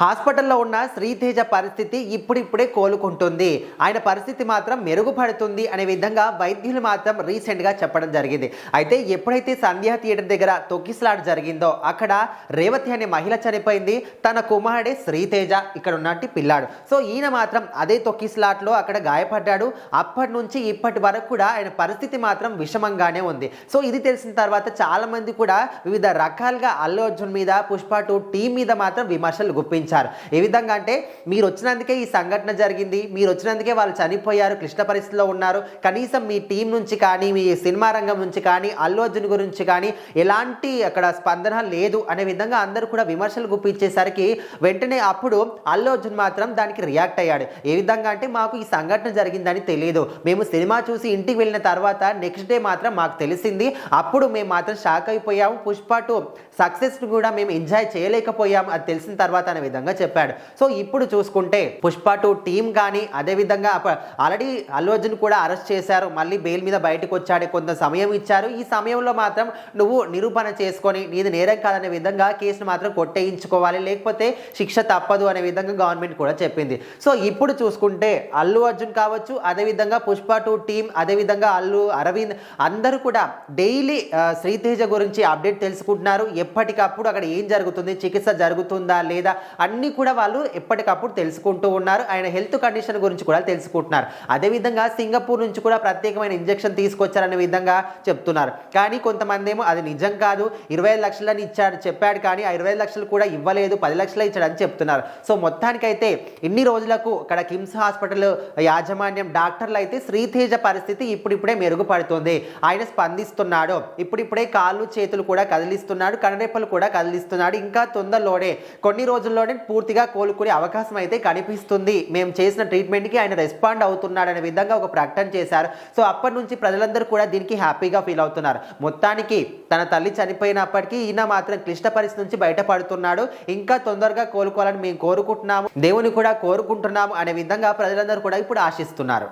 హాస్పిటల్లో ఉన్న శ్రీతేజ పరిస్థితి ఇప్పుడిప్పుడే కోలుకుంటుంది. ఆయన పరిస్థితి మాత్రం మెరుగుపడుతుంది అనే విధంగా వైద్యులు మాత్రం రీసెంట్గా చెప్పడం జరిగింది. అయితే ఎప్పుడైతే సంధ్యా థియేటర్ దగ్గర తొక్కిసలాట జరిగిందో అక్కడ రేవతి అనే మహిళ చనిపోయింది. తన కుమారుడే శ్రీతేజ ఇక్కడ ఉన్నట్టు పిల్లాడు. సో ఈయన మాత్రం అదే తొక్కిసలాట్లో అక్కడ గాయపడ్డాడు. అప్పటి నుంచి ఇప్పటి వరకు కూడా ఆయన పరిస్థితి మాత్రం విషమంగానే ఉంది. సో ఇది తెలిసిన తర్వాత చాలామంది కూడా వివిధ రకాలుగా అల్లు అర్జున్ మీద పుష్ప టూ టీం మీద మాత్రం విమర్శలు గుప్పించారు. ఏ విధంగా అంటే మీరు వచ్చినందుకే ఈ సంఘటన జరిగింది మీరు వచ్చినందుకే వాళ్ళు చనిపోయారు క్లిష్ట పరిస్థితిలో ఉన్నారు. కనీసం మీ టీం నుంచి కానీ మీ సినిమా రంగం నుంచి కానీ అల్లు అర్జున్ గురించి కానీ ఎలాంటి అక్కడ స్పందన లేదు అనే విధంగా అందరూ కూడా విమర్శలు గుప్పించేసరికి వెంటనే అప్పుడు అల్లు అర్జున్ మాత్రం దానికి రియాక్ట్ అయ్యాడు. ఏ విధంగా అంటే మాకు ఈ సంఘటన జరిగిందని తెలియదు మేము సినిమా చూసి ఇంటికి వెళ్ళిన తర్వాత నెక్స్ట్ డే మాత్రం మాకు తెలిసింది. అప్పుడు మేము మాత్రం షాక్ అయిపోయాము. పుష్ప టూ సక్సెస్ కూడా మేము ఎంజాయ్ చేయలేకపోయాము. అది తెలిసిన తర్వాత అనే విధంగా. చెప్పాడు. సో ఇప్పుడు చూసుకుంటే పుష్ప టూ టీం కానీ అదేవిధంగా ఆల్రెడీ అల్లు అర్జున్ కూడా అరెస్ట్ చేశారు. మళ్ళీ బెయిల్ మీద బయటకు వచ్చాడు కొంత సమయం ఇచ్చారు. ఈ సమయంలో మాత్రం నువ్వు నిరూపణ చేసుకొని నీది నేరం కాదనే విధంగా కేసును మాత్రం కొట్టేయించుకోవాలి. లేకపోతే శిక్ష తప్పదు అనే విధంగా గవర్నమెంట్ కూడా చెప్పింది. సో ఇప్పుడు చూసుకుంటే అల్లు అర్జున్ కావచ్చు అదేవిధంగా పుష్ప టూ టీం అదేవిధంగా అల్లు అరవింద్ అందరూ కూడా డైలీ శ్రీతేజ గురించి అప్డేట్ తెలుసుకుంటున్నారు. ఎప్పటికప్పుడు అక్కడ ఏం జరుగుతుంది? చికిత్స జరుగుతుందా లేదా? అన్నీ కూడా వాళ్ళు ఎప్పటికప్పుడు తెలుసుకుంటూ ఉన్నారు. ఆయన హెల్త్ కండిషన్ గురించి కూడా తెలుసుకుంటున్నారు. అదేవిధంగా సింగపూర్ నుంచి కూడా ప్రత్యేకమైన ఇంజెక్షన్ తీసుకొచ్చారనే విధంగా చెప్తున్నారు. కానీ కొంతమంది ఏమో అది నిజం కాదు. ఇరవై ఐదు లక్షలని ఇచ్చాడు చెప్పాడు కానీ ఆ ఇరవై ఐదు లక్షలు కూడా ఇవ్వలేదు. పది లక్షలు ఇచ్చాడని చెప్తున్నారు. సో మొత్తానికైతే ఇన్ని రోజులకు ఇక్కడ కిమ్స్ హాస్పిటల్ యాజమాన్యం డాక్టర్లు అయితే శ్రీతేజ పరిస్థితి ఇప్పుడిప్పుడే మెరుగుపడుతుంది. ఆయన స్పందిస్తున్నాడు. ఇప్పుడిప్పుడే కాళ్ళు చేతులు కూడా కదిలిస్తున్నాడు కనరెప్పలు కూడా కదిలిస్తున్నాడు. ఇంకా తొందరలోనే కొన్ని రోజుల్లోనే పూర్తిగా కోలుకునే అవకాశం అయితే కనిపిస్తుంది. మేము చేసిన ట్రీట్మెంట్కి ఆయన రెస్పాండ్ అవుతున్నాడు అనే విధంగా ఒక ప్రకటన చేశారు. సో అప్పటి నుంచి ప్రజలందరూ కూడా దీనికి హ్యాపీగా ఫీల్ అవుతున్నారు. మొత్తానికి తన తల్లి చనిపోయినప్పటికీ ఈయన మాత్రం క్లిష్ట పరిస్థితి నుంచి బయటపడుతున్నాడు. ఇంకా తొందరగా కోలుకోవాలని మేము కోరుకుంటున్నాము. దేవుని కూడా కోరుకుంటున్నాము అనే విధంగా ప్రజలందరూ కూడా ఇప్పుడు ఆశిస్తున్నారు.